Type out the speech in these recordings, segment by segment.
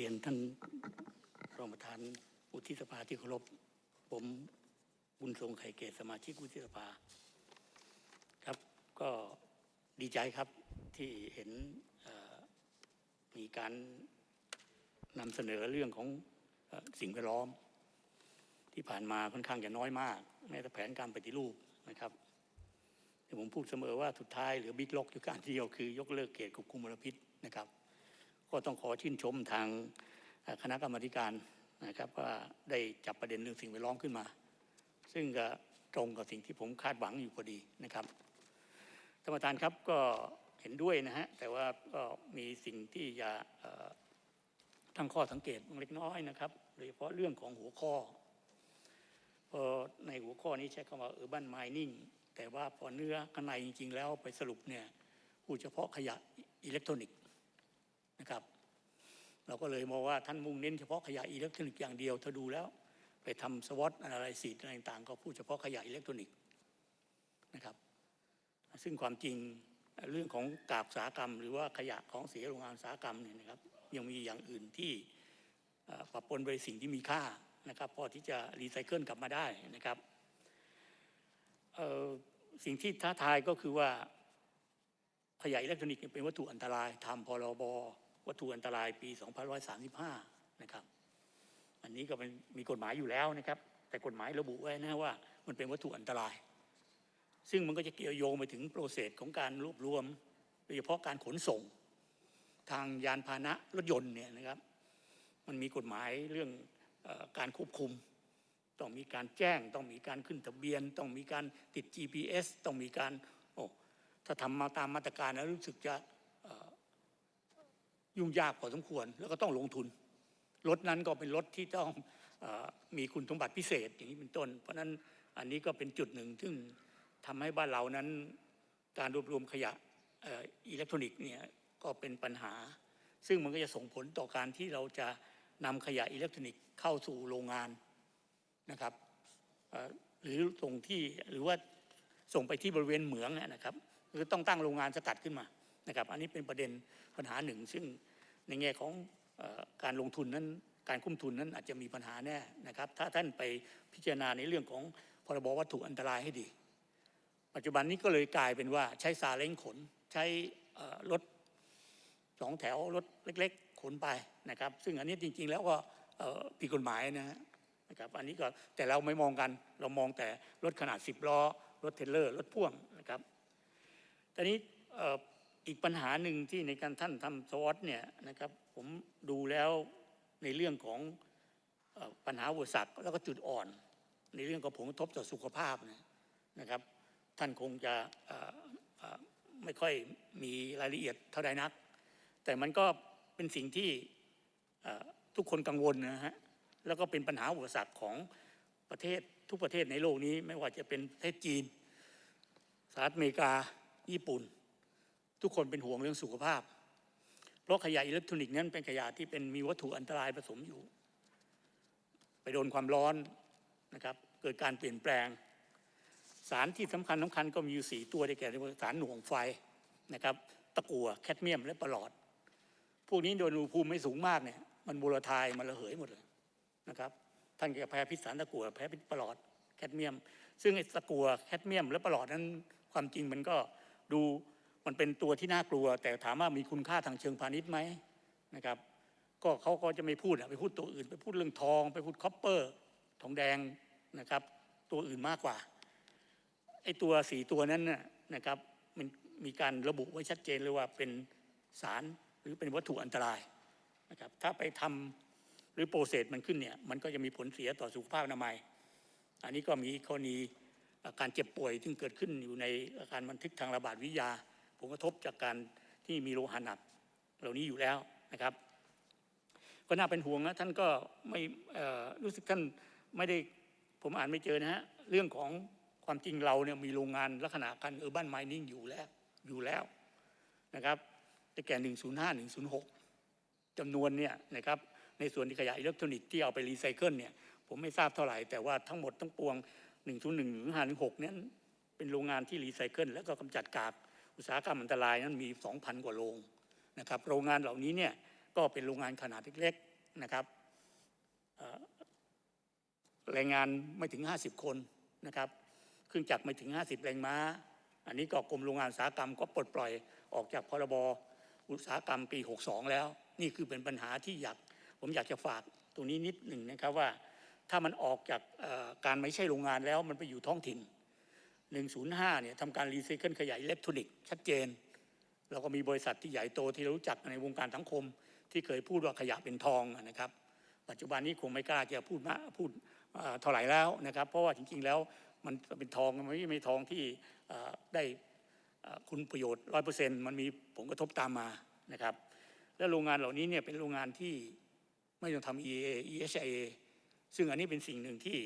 เรียนท่านรองประธานวุฒิสภาที่เคารพผมบุญทรงไข่เกตสมาชิกวุฒิสภาครับก็ดีใจครับที่เห็นมีการนำเสนอเรื่องของสิ่งแวดล้อม ที่ผ่านมาค่อนข้างจะน้อยมากแม้แต่แผนการปฏิรูปนะครับแต่ผมพูดเสมอว่าสุดท้ายเหลือบิ๊กล็อกอยู่การเดียวคือยกเลิกเขตควบคุมมลพิษนะครับ ก็ต้องขอชื่นชมทางคณะกรรมการนะครับว่าได้จับประเด็นเรื่องสิ่งแวดล้อมขึ้นมา ซึ่งก็ตรงกับสิ่งที่ผมคาดหวังอยู่พอดีนะครับท่านประธานครับก็เห็นด้วยนะฮะแต่ว่าก็มีสิ่งที่จะตั้งข้อสังเกตเล็กน้อยนะครับโดยเฉพาะเรื่องของหัวข้อพอในหัวข้อนี้ใช้คำว่า urban mining แต่ว่าพอเนื้อข้างในจริงๆแล้วไปสรุปเนี่ยพูดเฉพาะขยะอิเล็กทรอนิกส์ เราก็เลยมองว่าท่านมุ่งเน้นเฉพาะขยะอิเล็กทรอนิกส์อย่างเดียวถ้าดูแล้ว ไปทำสวอตอะไรสีอะไรต่างๆ ก็พูดเฉพาะขยะอิเล็กทรอนิกส์นะครับ ซึ่งความจริงเรื่องของกากสาหกรรม หรือว่าขยะของเสียโรงงานสาหกรรมเนี่ยนะครับ ยังมีอย่างอื่นที่ปะปนไปสิ่งที่มีค่านะครับพอที่จะรีไซเคิลกลับมาได้นะครับสิ่งที่ท้าทายก็คือว่าขยะอิเล็กทรอนิกส์เป็นวัตถุอันตรายทำพรบ วัตถุอันตรายปี 2535 นะครับ อันนี้ก็เป็นมีกฎหมายอยู่แล้วนะครับ แต่กฎหมายระบุไว้นะว่า มันเป็นวัตถุอันตราย ซึ่งมันก็จะเกี่ยวโยงไปถึงโปรเซสของการรวบรวมโดยเฉพาะการขนส่ง ทางยานพาหนะรถยนต์เนี่ยนะครับ มันมีกฎหมายเรื่องอการควบคุม ต้องมีการแจ้ง ต้องมีการขึ้นทะเบียน ต้องมีการติด GPS ต้องมีการโอ้ถ้าทำมาตามมาตรการแล้วรู้สึกจะ ยุ่งยากพอสมควร แล้วก็ต้องลงทุนรถนั้นก็เป็นรถที่ต้องอมีคุณสมบัติพิเศษอย่างนี้เป็นต้น เพราะนั้นอันนี้ก็เป็นจุดหนึ่งซึ่งทำให้บ้านเรานั้น การรวบรวมขยะอิเล็กทรอนิกส์เนี่ยก็เป็นปัญหา ซึ่งมันก็จะส่งผลต่อการที่เราจะนำขยะอิเล็กทรอนิกส์เข้าสู่โรงงานนะครับหรือส่งที่หรือว่าส่งไปที่บริเวณเหมืองนะครับ คือต้องตั้งโรงงานสกัดขึ้นมา นะครับ อันนี้เป็นประเด็นปัญหาหนึ่ง ซึ่งในแง่ของอการลงทุนนั้น การคุ้มทุนนั้นอาจจะมีปัญหาแน่นะครับ ถ้าท่านไปพิจารณาในเรื่องของพรบวัตถุอันตรายให้ดี ปัจจุบันนี้ก็เลยกลายเป็นว่าใช้ซาเล้งขน ใช้รถสองแถวรถเล็ก ๆ ขนไปนะครับ ซึ่งอันนี้จริง ๆ แล้วก็ผิดกฎหมายนะนะครับอันนี้ก็แต่เราไม่มองกันเรามองแต่รถขนาด 10ล้อรถเทรลเลอร์รถพ่วงนะครับตอนนี้ อีกปัญหาหนึ่งที่ในการท่านทำสวอตเนี่ยนะครับผมดูแล้วในเรื่องของปัญหาอุปสรรคแล้วก็จุดอ่อน ในเรื่องของผลกระทบต่อสุขภาพนะครับ ท่านคงจะไม่ค่อยมีรายละเอียดเท่าใดนัก แต่มันก็เป็นสิ่งที่ทุกคนกังวลนะฮะแล้วก็เป็นปัญหาอุปสรรคของประเทศทุกประเทศในโลกนี้ ไม่ว่าจะเป็นประเทศจีนสหรัฐอเมริกา ญี่ปุ่น ทุกคนเป็นห่วงเรื่องสุขภาพ เพราะขยะอิเล็กทรอนิกส์นั้นเป็นขยะที่เป็นมีวัตถุอันตรายผสมอยู่ ไปโดนความร้อนนะครับ เกิดการเปลี่ยนแปลง สารที่สำคัญสำคัญก็มีอยู่สี่ตัวได้แก่สารหน่วงไฟนะครับ ตะกั่วแคดเมียมและประหลอด พวกนี้โดยอุณหภูมิไม่สูงมากเนี่ยมันโมลทายมันระเหยหมดเลยนะครับ ท่านก็แพ้พิษสารตะกั่วแพ้พิษประหลอดแคดเมียม ซึ่งไอ้ตะกั่วแคดเมียม และประหลอดนั้นความจริงมันก็ดู มันเป็นตัวที่น่ากลัว แต่ถามว่ามีคุณค่าทางเชิงพาณิชย์ไหมนะครับ ก็เขาก็จะไม่พูดไปพูดตัวอื่น ไปพูดเรื่องทอง ไปพูดคอปเปอร์ทองแดงนะครับ ตัวอื่นมากกว่าไอ้ตัวสีตัวนั้นนะครับมันมีการระบุไว้ชัดเจนเลยว่าเป็นสารหรือเป็นวัตถุอันตรายนะครับ ถ้าไปทำหรือโปรเซสมันขึ้นเนี่ยมันก็จะมีผลเสียต่อสุขภาพอนามัย อันนี้ก็มีกรณีอาการเจ็บป่วยที่เกิดขึ้นอยู่ในอาการบันทึกทางระบาดวิทยา ผลกระทบจากการที่มีโลหะหนักเหล่านี้อยู่แล้วนะครับ ก็น่าเป็นห่วงนะท่านก็ไม่รู้สึกท่านไม่ได้ผมอ่านไม่เจอนะฮะเรื่องของความจริงเราเนี่ยมีโรงงานลักษณะการเออร์บันไมนิ่งอยู่แล้วอยู่แล้วนะครับแต่แก่ 105 106จำนวนเนี่ยนะครับในส่วนที่ขยะอิเล็กทรอนิกส์ที่เอาไปรีไซเคิลเนี่ยผมไม่ทราบเท่าไหร่ แต่ว่าทั้งหมดทั้งปวง 101 156นั้นเป็นโรงงานที่รีไซเคิลแล้วก็กำจัดกาก อุตสาหกรรมอันตรายนั้นมี 2,000 กว่าโรงนะครับโรงงานเหล่านี้เนี่ยก็เป็นโรงงานขนาดเล็กๆนะครับแรงงานไม่ถึง 50 คนนะครับเครื่องจักรไม่ถึง 50 แรงม้า อันนี้ก็กรมโรงงานอุตสาหกรรมก็ปลดปล่อยออกจากพรบอุตสาหกรรมปี 62 แล้ว นี่คือเป็นปัญหาที่อยากผมอยากจะฝากตรงนี้นิดหนึ่งนะครับว่าถ้ามันออกจากการไม่ใช่โรงงานแล้วมันไปอยู่ท้องถิ่น 105เนี่ยทำการรีไซเคิลขยะอิเล็กทรอนิกส์ชัดเจนเราก็มีบริษัทที่ใหญ่โตที่เรารู้จักในวงการสังคม ที่เคยพูดว่าขยะเป็นทองนะครับ ปัจจุบันนี้คงไม่กล้าจะพูดมาพูดเท่าไหร่แล้วนะครับ เพราะว่าจริงๆแล้วมันเป็นทองมันไม่ใช่ทองที่ได้คุณประโยชน์ร้อยเปอร์เซ็นต์มันมีผลกระทบตามมานะครับ และโรงงานเหล่านี้เนี่ยเป็นโรงงานที่ไม่ต้องทำ EA EHA ซึ่งอันนี้เป็นสิ่งหนึ่งที่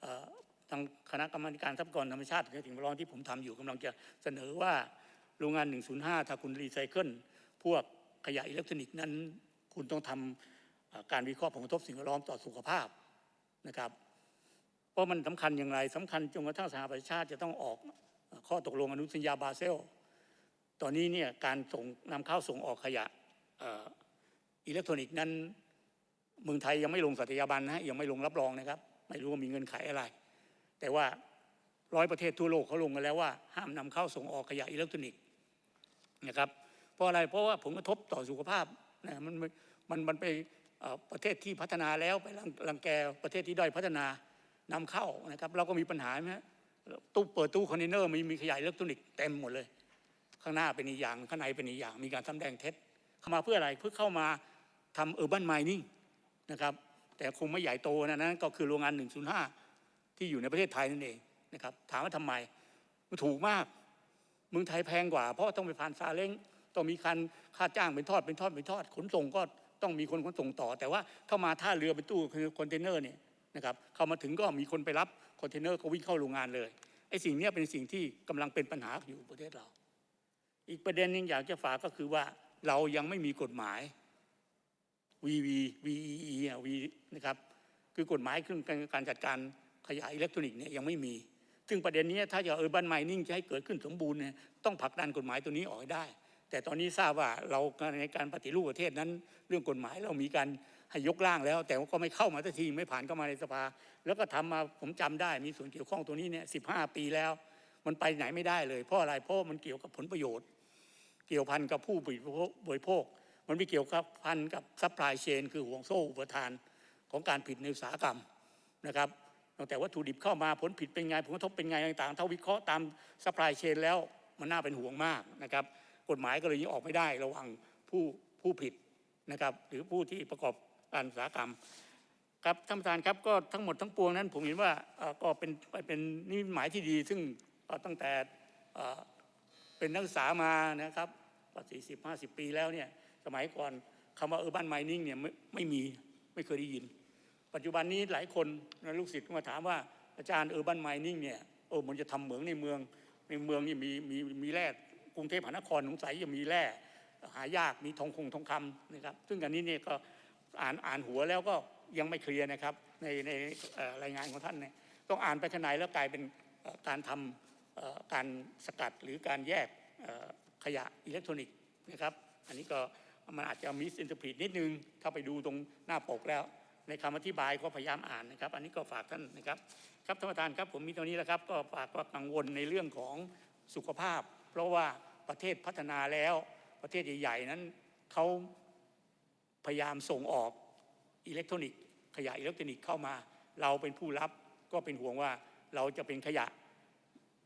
เอ่อทาง คณะกรรมการทรัพยากรธรรมชาติและสิ่งแวดล้อมที่ผมทำอยู่กำลังจะเสนอว่าโรงงาน 105 ถ้าคุณรีไซเคิลพวกขยะอิเล็กทรอนิกส์นั้น คุณต้องทำเอ่อการวิเคราะห์ผลกระทบสิ่งแวดล้อมต่อสุขภาพนะครับ เพราะมันสำคัญอย่างไรสำคัญจนกระทั่งสหประชาชาติจะต้องออกข้อตกลงอนุสัญญาบาเซล ตอนนี้เนี่ยการส่งนำเข้าส่งออกขยะอิเล็กทรอนิกส์นั้นเมืองไทยยังไม่ลงสัตยาบันนะฮะยังไม่ลงรับรองนะครับ ไม่รู้ว่ามีเงินไขอะไร แต่ว่าร้อยประเทศทั่วโลกเขาลงกันแล้วว่าห้ามนำเข้าส่งออกขยะอิเล็กทรอนิกส์นะครับเพราะอะไรเพราะว่าผลกระทบต่อสุขภาพนะมันมันมันไปประเทศที่พัฒนาแล้วไปรังแกประเทศที่ด้อยพัฒนานำเข้านะครับเราก็มีปัญหาไหมฮะตู้เปิดตู้คอนเทนเนอร์มีมีขยะอิเล็กทรอนิกส์เต็มหมดเลย ข้างหน้าเป็นอีกอย่างข้างในเป็นอีกอย่าง มีการสำแดงเท็จเข้ามาเพื่ออะไรเพื่อเข้ามาทำเออร์บันไมนิ่งนะครับแต่คงไม่ใหญ่โตนะนั้นก็คือโรงงาน 105 ที่อยู่ในประเทศไทยนั่นเองนะครับถามว่าทำไมมันถูกมากเมืองไทยแพงกว่า เพราะต้องไปผ่านซาเล้งต้องมีการค่าจ้างเป็นทอดเป็นทอดเป็นทอดขนส่งก็ต้องมีคนขนส่งต่อ แต่ว่าถ้ามาท่าเรือเป็นตู้คอนเทนเนอร์เนี่ยนะครับเข้ามาถึงก็มีคนไปรับคอนเทนเนอร์ก็วิ่งเข้าโรงงานเลยไอ้สิ่งนี้เป็นสิ่งที่กำลังเป็นปัญหาอยู่ประเทศเรา อีกประเด็นหนึงอยากจะฝากก็คือว่าเรายังไม่มีกฎหมาย VV VEE อะ V นะครับคือกฎหมายเครื่องการจัดการ ขยะอิเล็กทรอนิกส์เนี่ยยังไม่มี ซึ่งประเด็นนี้ถ้าจะเออบันไมนิ่งจะให้เกิดขึ้นสมบูรณ์เนี่ยต้องผลักดันกฎหมายตัวนี้ออกได้ แต่ตอนนี้ทราบว่าเราในการปฏิรูปประเทศนั้น เรื่องกฎหมายเรามีการให้ยกร่างแล้ว แต่ว่าก็ไม่เข้ามาสักทีไม่ผ่านเข้ามาในสภา แล้วก็ทำมาผมจำได้มีส่วนเกี่ยวข้องตัวนี้เนี่ยสิปีแล้ว มันไปไหนไม่ได้เลยเพราะอะไรเพราะมันเกี่ยวกับผลประโยชน์ เกี่ยวพันกับผู้บริโภค มันไม่เกี่ยวกับพันกับซัพพลายเชนคือห่วงโซ่อุปทานของการผิดในอุตสาหกรรมนะครับ ตั้งแต่วัตถุดิบเข้ามาผลผิดเป็นไงผลกระทบเป็นไงต่างๆถ้าวิเคราะห์ตามซัพพลายเชนแล้วมันน่าเป็นห่วงมากนะครับกฎหมายก็เลยยังออกไม่ได้ระว่างผู้ผู้ผิดนะครับหรือผู้ที่ประกอบการอุตสาหกรรมครับท่านประธานครับก็ทั้งหมดทั้งปวงนั้นผมเห็นว่าก็เป็นเป็นนิมิตหมายที่ดี ซึ่งตั้งแต่เป็นนักศึกษามานะครับก็สี่สิบห้าสิบปีแล้วเนี่ยสมัยก่อนคำว่า urban mining เนี่ยไม่ไม่มีไม่เคยได้ยิน ปัจจุบันนี้หลายคนลูกศิษย์มาถามว่าอาจารย์ urban mining เนี่ยเออมันจะทำเหมืองในเมืองในเมืองนี่มีมีมีแร่กรุงเทพมหานครสงสัยจะมีแร่หายากมีทองคงทองคำนะครับ ซึ่งอันนี้เนี่ยก็อ่านอ่านหัวแล้วก็ยังไม่เคลียร์นะครับในในรายงานของท่านเนี่ยต้องอ่านไปข้างในแล้วกลายเป็นการทำเอ่อการสกัดหรือการแยกขยะอิเล็กทรอนิกส์นะครับ อันนี้ก็มันอาจจะมิสอินเตอร์พรีนิดนึง ถ้าไปดูตรงหน้าปกแล้ว ในคำอธิบายก็พยายามอ่านนะครับ อันนี้ก็ฝากท่านนะครับ ครับท่านประธานครับผมมีเท่านี้แล้วครับ ก็ฝากว่ากังวลในเรื่องของสุขภาพ เพราะว่าประเทศพัฒนาแล้วประเทศใหญ่ๆนั้นเขาพยายามส่งออกอิเล็กทรอนิกส์ขยะอิเล็กทรอนิกส์เข้ามา เราเป็นผู้รับก็เป็นห่วงว่าเราจะเป็นขยะ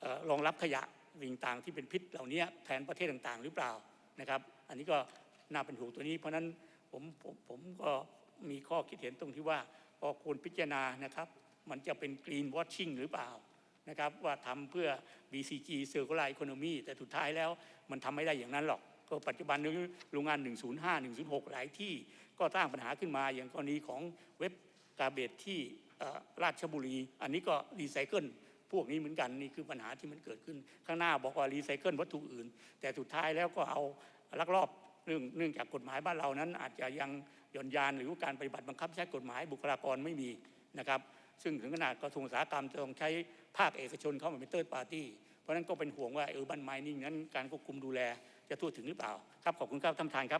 เอ่อรองรับขยะสิ่งต่างที่เป็นพิษเหล่านี้แทนประเทศต่างๆ หรือเปล่านะครับ อันนี้ก็น่าเป็นห่วงตัวนี้ เพราะฉะนั้นผมผมผมก็ มีข้อคิดเห็นตรงที่ว่าพอควรพิจารณานะครับ มันจะเป็น green washing หรือเปล่านะครับว่าทำเพื่อ BCG circular economy แต่สุดท้ายแล้วมันทำไม่ได้อย่างนั้นหรอก ก็ปัจจุบันโรงงาน 105 106 หลายที่ก็สร้างปัญหาขึ้นมาอย่างกรณีของเว็บกาเบตที่ราชบุรี อันนี้ก็รีไซเคิลพวกนี้เหมือนกันนี่คือปัญหาที่มันเกิดขึ้น ข้างหน้าบอกว่ารีไซเคิลวัตถุอื่น แต่สุดท้ายแล้วก็เอาลักลอบเรื่องเนื่องจากกฎหมายบ้านเรานั้นอาจจะยัง หย่อนยานหรือการปฏิบัติบังคับใช้กฎหมายบุคลากรไม่มีนะครับซึ่งถึงขนาดกระทรวงอุตสาหกรรมจะต้องใช้ภาคเอกชนเข้ามาเป็นเติร์ดปาร์ตี้เพราะฉะนั้นก็เป็นห่วงว่าเออบันไมนิ่งนั้นการควบคุมดูแลจะทั่วถึงหรือเปล่า ครับขอบคุณครับท่านประธานครับ